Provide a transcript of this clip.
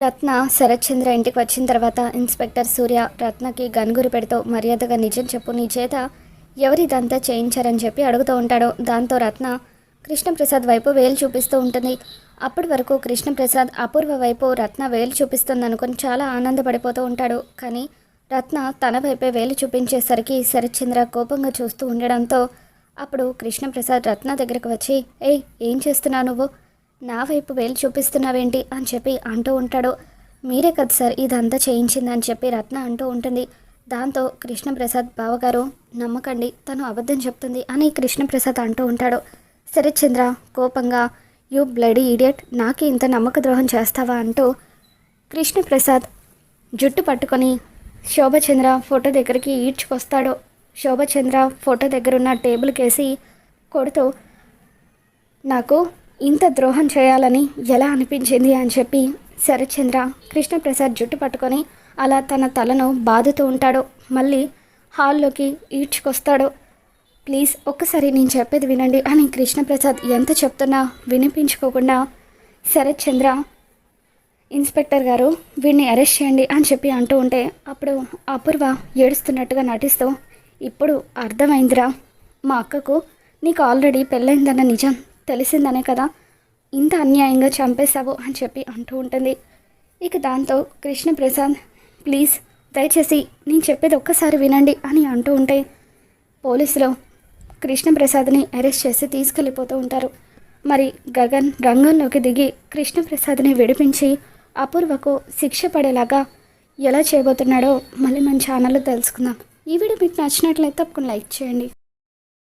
రత్న శరత్చంద్ర ఇంటికి వచ్చిన తర్వాత ఇన్స్పెక్టర్ సూర్య రత్నకి గన్గురి పెడుతూ మర్యాదగా నిజం చెప్పు నీ చేత ఎవరిదంతా చేయించారని చెప్పి అడుగుతూ ఉంటాడో. దాంతో రత్న కృష్ణప్రసాద్ వైపు వేలు చూపిస్తూ ఉంటుంది. అప్పటి వరకు కృష్ణప్రసాద్ అపూర్వ వైపు రత్న వేలు చూపిస్తుంది అనుకుని చాలా ఆనందపడిపోతూ ఉంటాడు. కానీ రత్న తన వైపే వేలు చూపించేసరికి శరత్చంద్ర కోపంగా చూస్తూ ఉండడంతో అప్పుడు కృష్ణప్రసాద్ రత్న దగ్గరకు వచ్చి ఏయ్ ఏం చేస్తున్నావు నువ్వు? నా వైపు వేలు చూపిస్తున్నావేంటి అని చెప్పి అంటూ ఉంటాడు. మీరే కదా సార్ ఇదంతా చేయించింది అని చెప్పి రత్న అంటూ ఉంటుంది. దాంతో కృష్ణప్రసాద్ బావగారు నమ్మకండి తను అబద్ధం చెప్తుంది అని కృష్ణప్రసాద్ అంటూ ఉంటాడు. శరత్చంద్ర కోపంగా యూ బ్లడీ ఈడియట్ నాకే ఇంత నమ్మక ద్రోహం చేస్తావా అంటూ కృష్ణప్రసాద్ జుట్టు పట్టుకొని శోభచంద్ర ఫోటో దగ్గరికి ఈడ్చుకొస్తాడు. శోభచంద్ర ఫోటో దగ్గర ఉన్న కొడుతూ నాకు ఇంత ద్రోహం చేయాలని ఎలా అనిపించింది అని చెప్పి శరత్చంద్ర కృష్ణప్రసాద్ జుట్టు పట్టుకొని అలా తన తలను బాదుతూ ఉంటాడు. మళ్ళీ హాల్లోకి ఈడ్చుకొస్తాడు. ప్లీజ్ ఒక్కసారి నేను చెప్పేది వినండి అని కృష్ణప్రసాద్ ఎంత చెప్తున్నా వినిపించుకోకుండా శరత్చంద్ర ఇన్స్పెక్టర్ గారు వీడిని అరెస్ట్ చేయండి అని చెప్పి అంటూ ఉంటే అప్పుడు అపూర్వ ఏడుస్తున్నట్టుగా నటిస్తూ ఇప్పుడు అర్థమైందిరా మా అక్కకు నీకు ఆల్రెడీ పెళ్ళైందన్న నిజం తెలిసిందనే కదా. ఇంత అన్యాయంగా చంపేశావు అని చెప్పి అంటూ ఉంటుంది. ఇక దాంతో కృష్ణప్రసాద్ ప్లీజ్ దయచేసి నేను చెప్పేది ఒక్కసారి వినండి అని అంటూ ఉంటే పోలీసులు కృష్ణప్రసాద్ని అరెస్ట్ చేసి తీసుకెళ్ళిపోతూ ఉంటారు. మరి గగన్ రంగంలోకి దిగి కృష్ణప్రసాద్ని విడిపించి అపూర్వకు శిక్ష పడేలాగా ఎలా చేయబోతున్నాడో మళ్ళీ మన ఛానల్లో తెలుసుకుందాం. ఈ వీడియో మీకు నచ్చినట్లయితే తప్పకుండా లైక్ చేయండి.